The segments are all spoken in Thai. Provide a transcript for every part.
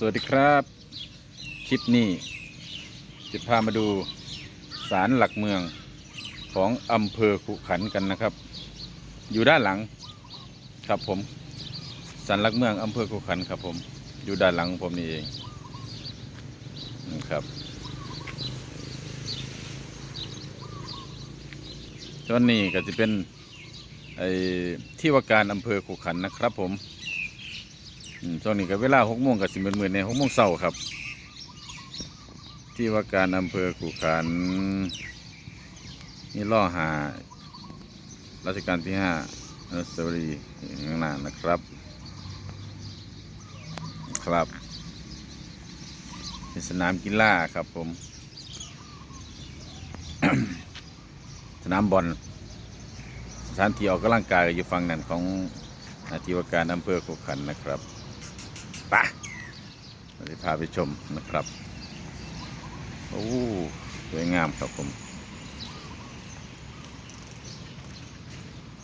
สวัสดีครับ คลิปนี้ จะพามาดูศาลหลักเมืองของอำเภอขุขันกันนะครับ อยู่ด้านหลังครับผมศาลหลักเมืองอำเภอขุขันครับผมอยู่ด้านหลังผมนี่เองนะครับตอนนี้ก็จะเป็นไอ้ที่ว่าการอำเภอขุขันนะครับผม ช่วงนี้ก็เวลาหกโมงกับสิบเมื่อในหกโมงเช้าครับ ที่ว่าการอำเภอขุขันนี่ล่อหารัชกาลที่ห้าอนุสาวรีย์ข้างหน้านะครับ ครับเป็นสนามกีฬาครับผม สนามบอลสถานที่ออกกำลังกายอยู่ฝั่งนั้นของที่ว่าการอำเภอขุขันนะครับ ไปเราจะพาไปชมนะครับ โอ้สวยงามครับผม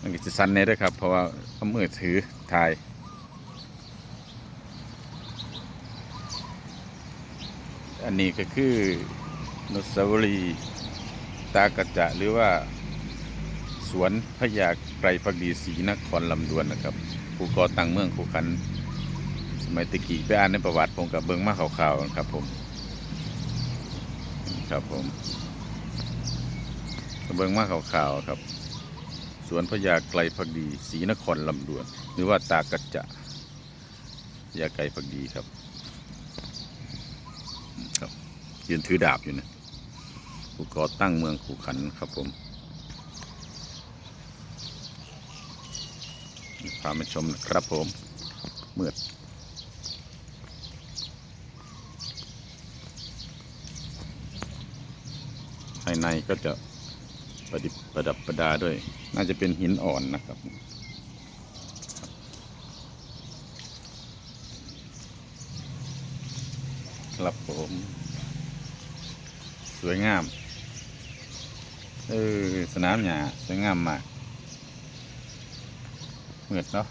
มันก็จะสั้นแน่ด้วยครับ เพราะว่าเอามือถือถ่ายอันนี้ก็คือนุสาวรีตากระจะหรือว่า สวนพญาไกรพักดีศรีนครลำดวนนะครับ ผู้ก่อตั้งเมืองคูขัน มัยตะกี้ไปอ่านในประวัติผมกับเบิ้งมาข่าวๆครับผม ครับผมเบิ้งมาข่าวๆครับ สวนพญาไกลพักดีศรีนครลำดวน หรือว่าตากระจะพญาไกลพักดีครับ ครับยืนถือดาบอยู่นะผู้ก่อตั้งเมืองขู่ขันครับผมพามาชมนะครับผมเมื่อ ภายในก็จะประดิบประดับประดาด้วย น่าจะเป็นหินอ่อนนะครับ ครับผม สวยงาม เออ สนามหญ้าสวยงามมากเหมือดเนาะ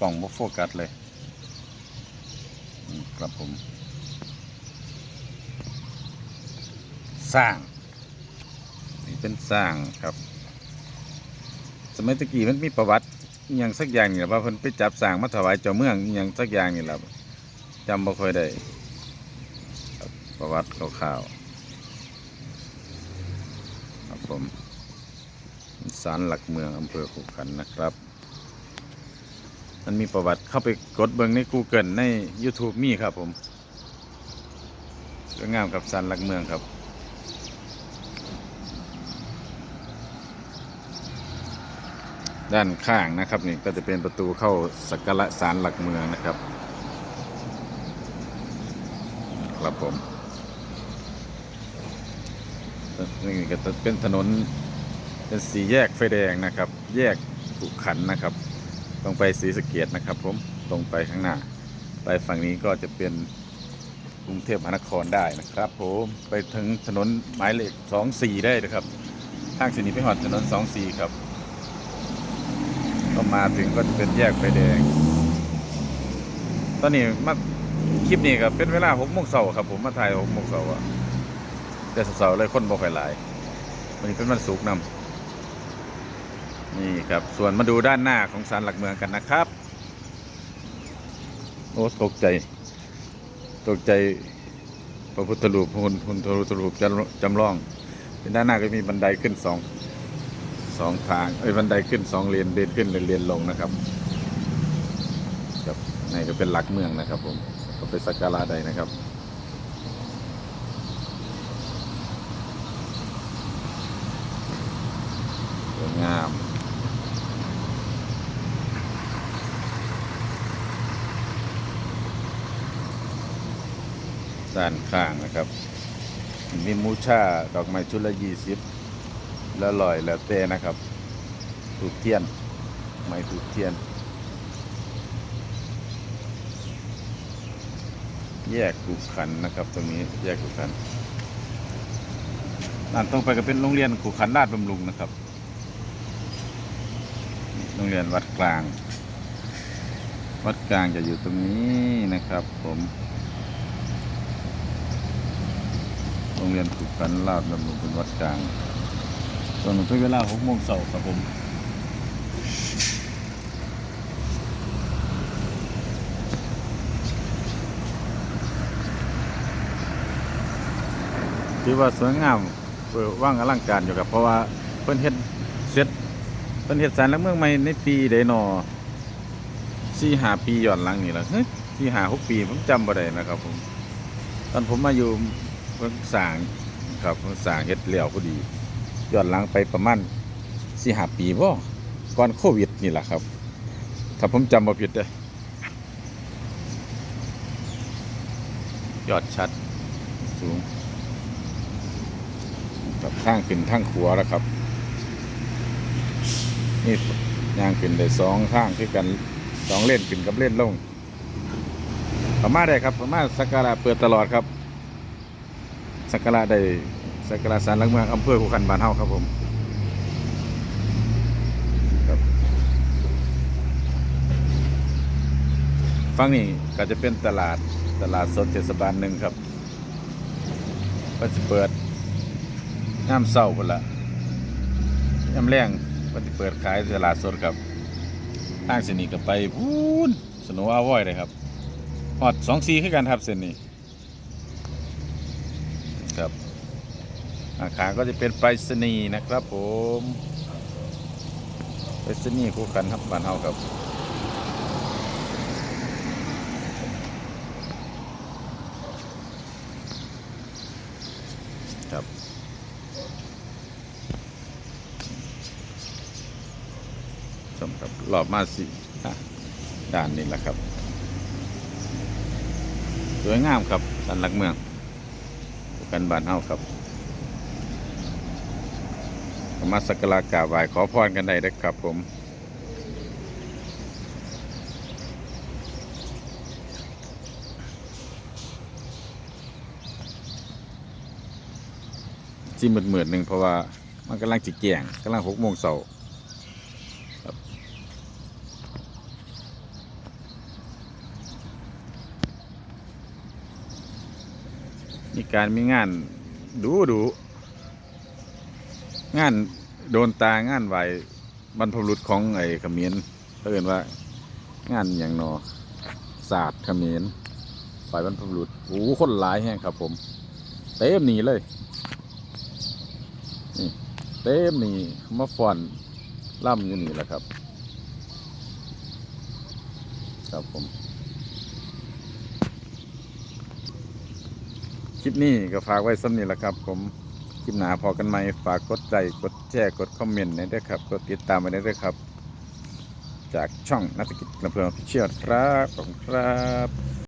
กล่องบกโฟกัสเลย ครับผม สร้างนี่เป็นสร้างครับ สมัยตะกี้มันมีประวัติอย่างสักอย่างนี่แหละว่าเพิ่นไปจับสร้างมาถวายเจ้าเมืองอย่างสักอย่างนี่แหละจำบ่ค่อยได้ประวัติคร่าวๆครับผมศาลหลักเมืองอำเภอขุขันนะครับ มันมีประวัติเข้าไปกดเบิ่งใน Google ใน YouTube มีครับผมสวยงามกับศาลหลักเมืองครับ ด้านข้างนะครับนี่ก็จะเป็นประตูเข้าสักการะศาลหลักเมืองนะครับ ครับผมนี่ก็จะเป็นถนนเป็นสีแยกไฟแดงนะครับ แยกขุขันนะครับ ตรงไปศรีสเกียดนะครับ ผมตรงไปข้างหน้า ไปฝั่งนี้ก็จะเป็นกรุงเทพมหานครได้นะครับ ผมไปถึงถนนหมายเลขสองสี่ได้นะครับทางเสนีไปหอดถนนสองสี่ครับ ก็มาถึงก็จะเป็นแยกไฟแดง ตอนนี้มาคลิปนี้ครับเป็นเวลาหกโมงเช้าครับผมมาถ่ายหกโมงเช้าอะแต่เสาร์เลยคนบ่ค่อยหลายวันนี้เป็นวันศุกร์นำนี่ครับ ส่วนมาดูด้านหน้าของศาลหลักเมืองกันนะครับ โอ้ตกใจ ตกใจพระพุทธรูปพุทธรูปจำจำลองเป็นด้านหน้าก็มีบันไดขึ้นสอง สองทางเอ้ยบันไดขึ้นสองเลนเดินขึ้นเรียนลงนะครับครับในก็เป็นหลักเมืองนะครับ ผมก็ไปสักการะใดนะครับสวยงามด้านข้างนะครับ มีมูชาดอกไม้ชุดละยี่สิบ แล้วลอยแล้วแต่นะครับถูกเทียน ไม้ถูกเทียน แยกกุขันนะครับ ตรงนี้แยกกุขันนั่นต้องไปก็เป็นโรงเรียนกุขันราชบำรุงนะครับโรงเรียนวัดกลาง วัดกลางจะอยู่ตรงนี้นะครับ ผมโรงเรียนฝึกกันลาดบำรุงเป็นวัดกลาง ตอนนี้เป็นเวลาหกโมงเช้าครับผมถือว่าสวยงามเปิดว่างอลังการอยู่ครับเพราะว่าเพิ่นเฮ็ดเสร็จเพิ่นเฮ็ดสารหลักเมืองใหม่ในปีใดนอสี่หาปีย้อนหลังนี่ละเฮ้ยสี่หาหกปีผมจำบ่ได้นะครับผมตอนผมมาอยู่เพิ่งสร้างครับเพิ่งสร้างเฮ็ดแล้วพอดี ย้อนหลังไปประมาณสี่หาปีบ่ก่อนโควิดนี่แหละครับ ถ้าผมจำบ่ผิดเด้อยอดชัดสูงกับทางขึ้นทางขัวแล้วครับ นี่ย่างขึ้นได้สองทางคือกันสองเล่นขึ้นกับเล่นลงพม่าได้ครับพม่าสักการะเปิดตลอดครับสักการะได้ สักการะสารหลักเมืองอำเภอขุขันบ้านเฮาครับผมครับฟังนี่ก็จะเป็นตลาดตลาดสดเทศบาลหนึ่งครับก็จะเปิดน้ำเศร้าคนละน้ำแรงปฏิเปิดขายตลาดสดครับทางเส้นนี้ก็ไปพูนสนว์อาวอยเลยครับฮอดสองซีคือกันครับเส้นนี้ครับ อาคารก็จะเป็นไปรษณีย์นะครับ ผมไปรษณีย์คู่กันครับบ้านเฮาครับครับชมครับรอบมาสิอะด้านนี้แหละครับ สวยงามครับสันหลักเมือง กันบ้านเฮาครับ มาสักการะกราบไหว้ขอพรกันได้นะครับผมที่มืดมืดๆหนึ่งเพราะว่ามันกำลังจิแกงกำลังหกโมงเสาร์มีการมีงานดูดู งานโดนตางานไหวบรรพบุรุษของไอ้เขมรเขาเรียกว่า งานอย่างนอศาสตร์เขมรฝ่ายบรรพบุรุษโอ้คนหลายแห้งครับผม เต็มหนีเลยนี่เต็มหนีมาฟอนล่ำอยู่นี่แหละครับ ครับผม คลิปนี้ก็ฝากไว้สำนี้แหละครับผม ลิปหนาพอกันไหมฝากกดไลค์กดแชร์กดคอมเมนต์หนด้วยครับ กดติดตามไปได้ด้วยครับ จากช่องนักกิจลำเพลินพิเชียรครับขอบคุณครับ